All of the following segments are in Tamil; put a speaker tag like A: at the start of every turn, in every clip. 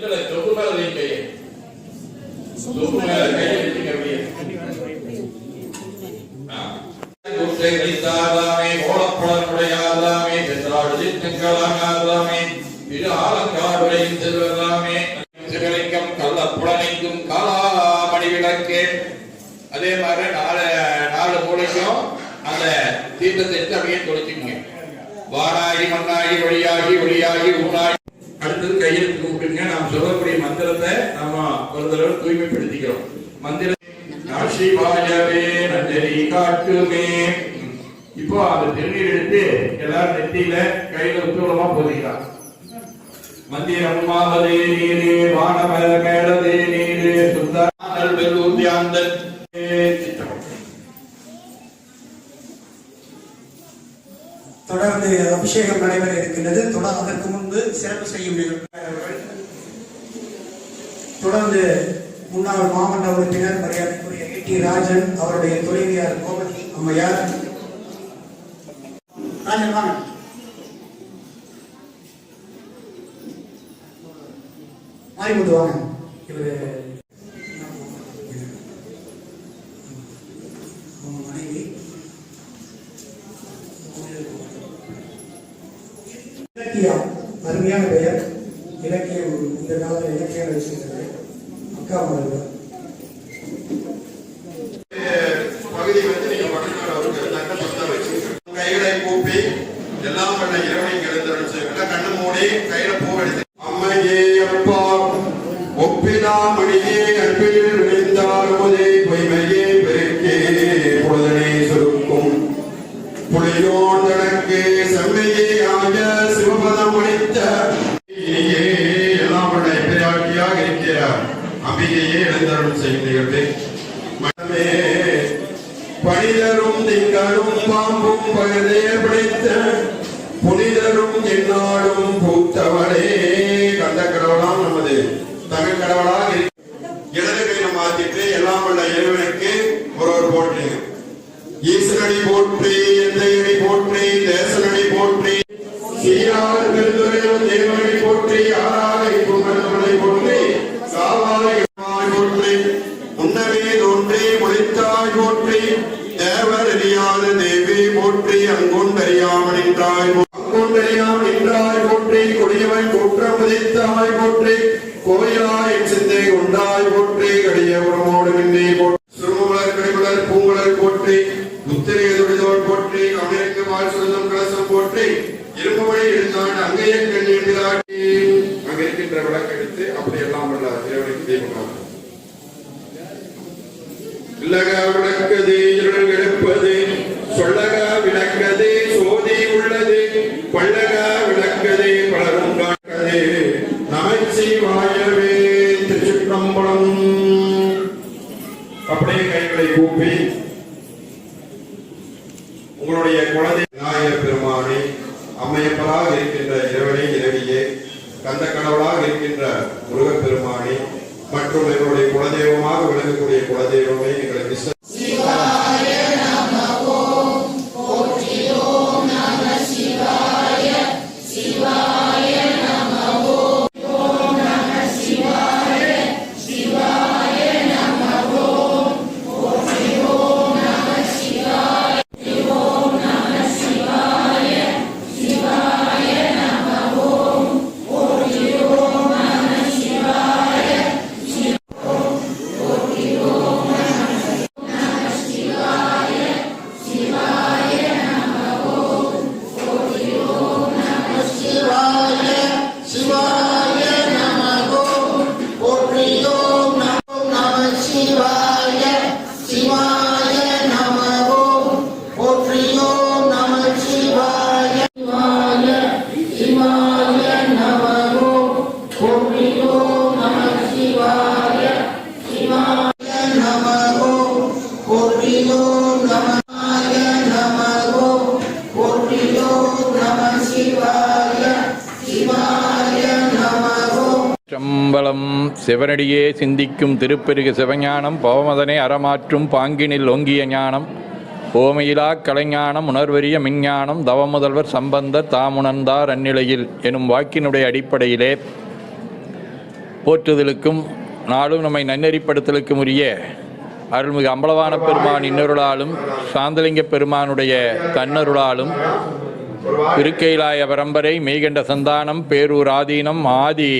A: இல்ல தொகு மேல வைங்க கையை. தொகு மேல கையை வச்சுங்க அப்படியே. வைத்தாலாமே இரு சிவலிங்கம் காலாமணி விளக்கே. அதே மாதிரி நாலு நாலு மூலைக்கும் அந்த தீர்த்தத்தை எடுத்து அப்படியே தொலைச்சுங்க வானாகி மண்ணாகி வழியாகி ஒளியாகி ஊனாகி அடுத்தது கையெழுத்து கூப்பிட்டுங்க நாம் சொல்லக்கூடிய மந்திரத்தை நாம ஒரு தடவை தூய்மைப்படுத்திக்கிறோம். மந்திர நாசிவாயவே நஞ்சரி காட்டுமே. இப்போ அந்த திருநீர் எடுத்து எல்லாரும் நெத்தியில கையில உத்தூலமா போதிக்கலாம். மந்திரம் மாவதே நீரே வானம மேலதே நீரே சுந்தரானல்
B: தொடர்ந்து அபிஷேகம் நடைபெற இருக்கின்றது. தொடர் அதற்கு முன்பு சிறப்பு செய்யும் நிகழ்வு தொடர்ந்து முன்னாள் மாமன்ற உறுப்பினர் மரியாதைக்குரிய ஏ டி ராஜன் அவருடைய துணைவியார் கோமதி அம்மையார். ராஜன் வாங்க. மாறிமுத்து வாங்க. இவர் இலக்கியம் அருமையான பெயர். இலக்கியம் இந்த காலத்தில் இலக்கியம் வச்சுக்கிறது அக்கா மகள்.
C: எழுந்தருள் மனமே பணிதரும் திங்களும் பாம்பும் பகலே படைத்த புனிதரும் என்னாலும் பூத்தவளே கண்ட கடவுளாம் நமது தமிழ் கடவுளாக இடது கை நம்ம ஆத்திட்டு எல்லாம் உள்ள இறைவனுக்கு ஒரு ஒரு போட்டுங்க ஈசனடி போற்றி எந்தையடி போற்றி தேசனடி போற்றி சீரார் தேவி போற்றி அங்கொண்டறியாம நின்றாய் போ- அங்கொண்டறியாம நின்றாய் போற்றி கொடியவன் குற்றம் உதைத்தாய் போற்றி கோயிலாய் சிந்தை கொண்டாய் போற்றி கடிய உரமோடு மின்னே போற்றி. சுருமலர் கடிமலர் பூங்குழல் போற்றி முத்திரை தொழிதோல் போற்றி அமெரிக்க வாழ் சொல்லும் கலசம் போற்றி இரும்பு வழி எழுந்தான் அங்கேயே அப்படியே கைகளை கூப்பி
D: சிவனடியே சிந்திக்கும் திருப்பெருகு சிவஞானம் பவமதனை அறமாற்றும் பாங்கினில் ஒங்கிய ஞானம் ஓமையிலா கலைஞானம் உணர்வறிய மிஞ்ஞானம் தவமுதல்வர் சம்பந்தர் தாமுணர்ந்தார் அந்நிலையில் எனும் வாக்கினுடைய அடிப்படையிலே
A: போற்றுதலுக்கும் நாளும் நம்மை நன்னெறிப்படுத்தலுக்கும் உரிய அருள்மிகு அம்பலவான பெருமான் இன்னொருளாலும் சாந்தலிங்க பெருமானுடைய தன்னருளாலும் திருக்கைலாய பரம்பரை மெய்கண்ட சந்தானம் பேரூர் ஆதீனம் ஆதி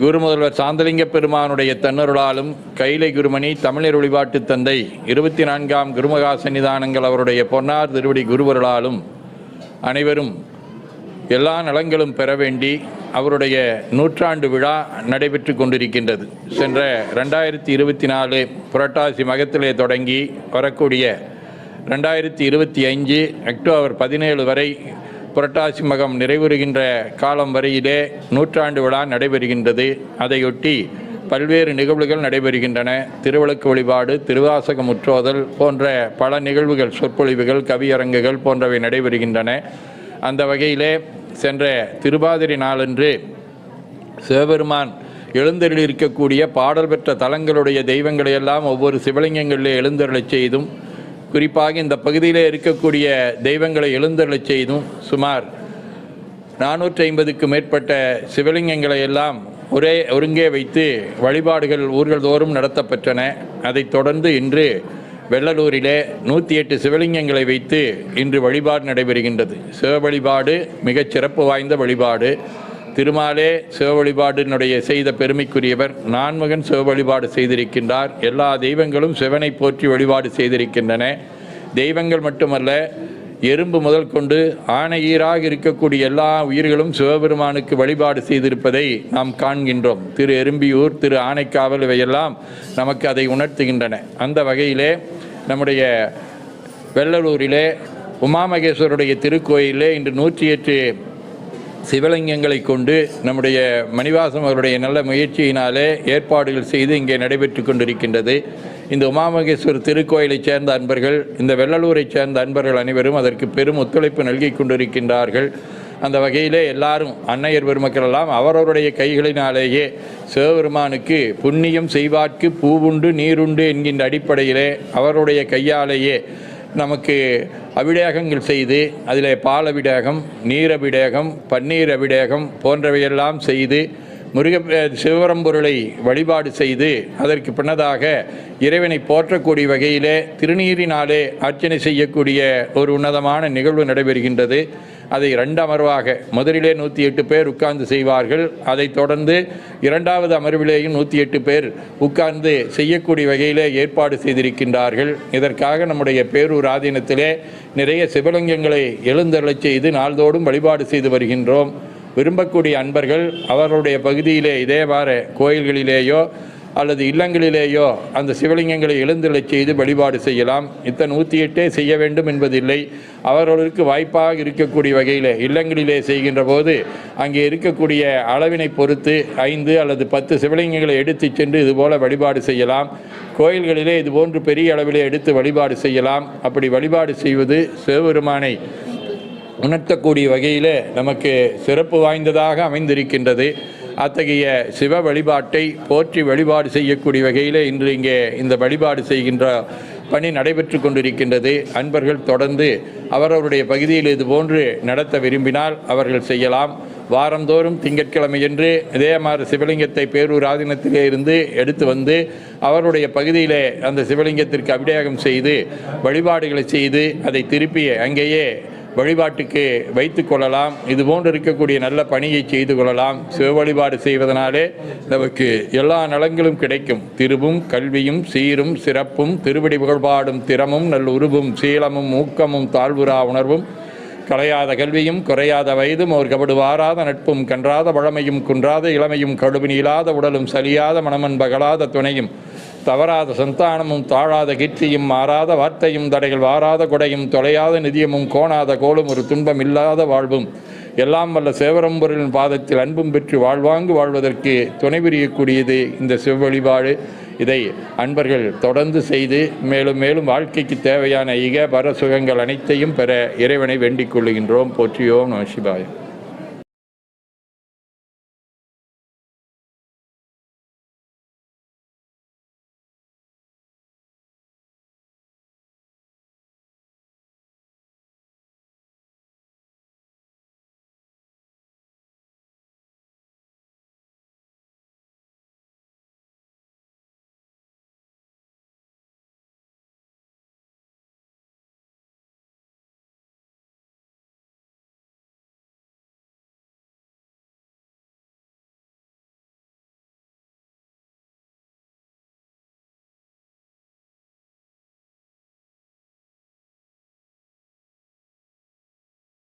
A: குருமுதல்வர் சாந்தலிங்க பெருமானுடைய தன்னருளாலும் கைலை குருமணி தமிழர் வழிபாட்டு தந்தை இருபத்தி நான்காம் குருமகா சன்னிதானங்கள் அவருடைய பொன்னார் திருவடி குருவருளாலும் அனைவரும் எல்லா நலங்களும் பெற வேண்டி அவருடைய நூற்றாண்டு விழா நடைபெற்று கொண்டிருக்கின்றது. சென்ற ரெண்டாயிரத்தி இருபத்தி நாலு புரட்டாசி மகத்திலே தொடங்கி வரக்கூடிய ரெண்டாயிரத்தி இருபத்தி அஞ்சு அக்டோபர் பதினேழு வரை புரட்டாசி மகம் நிறைவுறுகின்ற காலம் வரையிலே நூற்றாண்டு விழா நடைபெறுகின்றது. அதையொட்டி பல்வேறு நிகழ்வுகள் நடைபெறுகின்றன. திருவிளக்கு வழிபாடு திருவாசக முற்றோதல் போன்ற பல நிகழ்வுகள் சொற்பொழிவுகள் கவியரங்குகள் போன்றவை நடைபெறுகின்றன. அந்த வகையிலே சென்ற திருபாதிரி நாளன்று சிவபெருமான் எழுந்தருளி இருக்கக்கூடிய பாடல் பெற்ற தலங்களுடைய தெய்வங்களையெல்லாம் ஒவ்வொரு சிவலிங்கங்களிலே எழுந்தருளை செய்தும் குறிப்பாக இந்த பகுதியிலே இருக்கக்கூடிய தெய்வங்களை எழுந்தருளச் செய்தும் சுமார் நானூற்றி ஐம்பதுக்கு மேற்பட்ட சிவலிங்கங்களை எல்லாம் ஒரே ஒருங்கே வைத்து வழிபாடுகள் ஊர்கள் தோறும் நடத்தப்பெற்றன. அதைத் தொடர்ந்து இன்று வெள்ளலூரிலே நூற்றி எட்டு சிவலிங்கங்களை வைத்து இன்று வழிபாடு நடைபெறுகின்றது. சிவ வழிபாடு மிகச் சிறப்பு வாய்ந்த வழிபாடு. திருமாலே சிவ வழிபாடினுடைய செய்த பெருமைக்குரியவர் நான்மகன் சிவ வழிபாடு செய்திருக்கின்றார். எல்லா தெய்வங்களும் சிவனை போற்றி வழிபாடு செய்திருக்கின்றன. தெய்வங்கள் மட்டுமல்ல எறும்பு முதல் கொண்டு ஆணையீராக இருக்கக்கூடிய எல்லா உயிர்களும் சிவபெருமானுக்கு வழிபாடு செய்திருப்பதை நாம் காண்கின்றோம். திரு எறும்பியூர் திரு ஆனைக்காவல் இவையெல்லாம் நமக்கு அதை உணர்த்துகின்றன. அந்த வகையிலே நம்முடைய வெள்ளலூரிலே உமாமகேஸ்வருடைய திருக்கோயிலே இன்று நூற்றி எட்டு சிவலிங்கங்களை கொண்டு நம்முடைய மணிவாசம் அவருடைய நல்ல முயற்சியினாலே ஏற்பாடுகள் செய்து இங்கே நடைபெற்று கொண்டிருக்கின்றது. இந்த உமாமகேஸ்வர் திருக்கோயிலைச் சேர்ந்த அன்பர்கள் இந்த வெள்ளலூரைச் சேர்ந்த அன்பர்கள் அனைவரும் அதற்கு பெரும் ஒத்துழைப்பு நல்கி கொண்டிருக்கின்றார்கள். அந்த வகையிலே எல்லாரும் அன்னையர் பெருமக்கள் எல்லாம் அவரவருடைய கைகளினாலேயே சிவபெருமானுக்கு புண்ணியம் செய்வார்க்கு பூவுண்டு நீருண்டு என்கின்ற அடிப்படையிலே அவருடைய கையாலேயே நமக்கு அபிடேகங்கள் செய்து அதில் பால் அபிடேகம் நீர் அபிடேகம் பன்னீர் அபிடேகம் போன்றவையெல்லாம் செய்து முருக சிவபரம்பொருளை வழிபாடு செய்து அதற்கு பின்னதாக இறைவனை போற்றக்கூடிய வகையிலே திருநீரினாலே அர்ச்சனை செய்யக்கூடிய ஒரு உன்னதமான நிகழ்வு நடைபெறுகின்றது. அதை இரண்டு அமர்வாக முதலிலே நூற்றி எட்டு பேர் உட்கார்ந்து செய்வார்கள். அதைத் தொடர்ந்து இரண்டாவது அமர்விலேயும் நூற்றி எட்டு பேர் உட்கார்ந்து செய்யக்கூடிய வகையிலே ஏற்பாடு செய்திருக்கின்றார்கள். இதற்காக நம்முடைய பேரூர் ஆதீனத்திலே நிறைய சிவலிங்கங்களை எழுந்தருளச் செய்து நாள்தோறும் வழிபாடு செய்து வருகின்றோம். விரும்பக்கூடிய அன்பர்கள் அவர்களுடைய பகுதியிலே இதேவாறு கோயில்களிலேயோ அல்லது இல்லங்களிலேயோ அந்த சிவலிங்கங்களை எழுந்தருளச் செய்து வழிபாடு செய்யலாம். இத்தனை நூற்றி எட்டே செய்ய வேண்டும் என்பதில்லை. அவர்களுக்கு வாய்ப்பாக இருக்கக்கூடிய வகையில் இல்லங்களிலே செய்கின்ற போது அங்கே இருக்கக்கூடிய அளவினை பொறுத்து ஐந்து அல்லது பத்து சிவலிங்கங்களை எடுத்துச் சென்று இதுபோல வழிபாடு செய்யலாம். கோயில்களிலே இதுபோன்று பெரிய அளவிலே எடுத்து வழிபாடு செய்யலாம். அப்படி வழிபாடு செய்வது சிவபெருமானை உணர்த்தக்கூடிய வகையில் நமக்கு சிறப்பு வாய்ந்ததாக அமைந்திருக்கின்றது. அத்தகைய சிவ வழிபாட்டை போற்றி வழிபாடு செய்யக்கூடிய வகையில் இன்று இங்கே இந்த வழிபாடு செய்கின்ற பணி நடைபெற்று கொண்டிருக்கின்றது. அன்பர்கள் தொடர்ந்து அவரவருடைய பகுதியில் இது போன்று நடத்த விரும்பினால் அவர்கள் செய்யலாம். வாரந்தோறும் திங்கட்கிழமையன்று இதே மாதிரி சிவலிங்கத்தை பேரூர் ஆதீனத்திலே இருந்து எடுத்து வந்து அவருடைய பகுதியிலே அந்த சிவலிங்கத்திற்கு அபிடேகம் செய்து வழிபாடுகளை செய்து அதை திருப்பி அங்கேயே வழிபாட்டுக்கு வைத்து கொள்ளலாம். இது போன்று இருக்கக்கூடிய நல்ல பணியை செய்து கொள்ளலாம். சிவ வழிபாடு செய்வதனாலே நமக்கு எல்லா நலங்களும் கிடைக்கும். திருவும் கல்வியும் சீரும் சிறப்பும் திருவடி புகழ்பாடும் திறமும் நல் உருவும் சீலமும் ஊக்கமும் தாழ்வுரா உணர்வும் கலையாத கல்வியும் குறையாத வயதும் ஒரு கபடு வாராத நட்பும் கன்றாத வழமையும் குன்றாத இளமையும் கடுபினியிலாத உடலும் சலியாத மனமன் பகலாத துணையும் தவறாத சந்தானமும் தாழாத கீர்த்தியும் மாறாத வார்த்தையும் தடைகள் வாராத கொடையும் தொலையாத நிதியமும் கோணாத கோலும் ஒரு துன்பம் இல்லாத வாழ்வும். எல்லாம் வல்ல சேவரம்பொருளின் பாதத்தில் அன்பும் பெற்று வாழ்வாங்கு வாழ்வதற்கு துணை புரியக்கூடியது இந்த செவ்வழிபாடு இதை அன்பர்கள் தொடர்ந்து செய்து மேலும் மேலும் வாழ்க்கைக்கு தேவையான இக பர சுகங்கள் அனைத்தையும் பெற இறைவனை வேண்டிக் கொள்ளுகின்றோம். போற்றியோம் நம சிவாயம்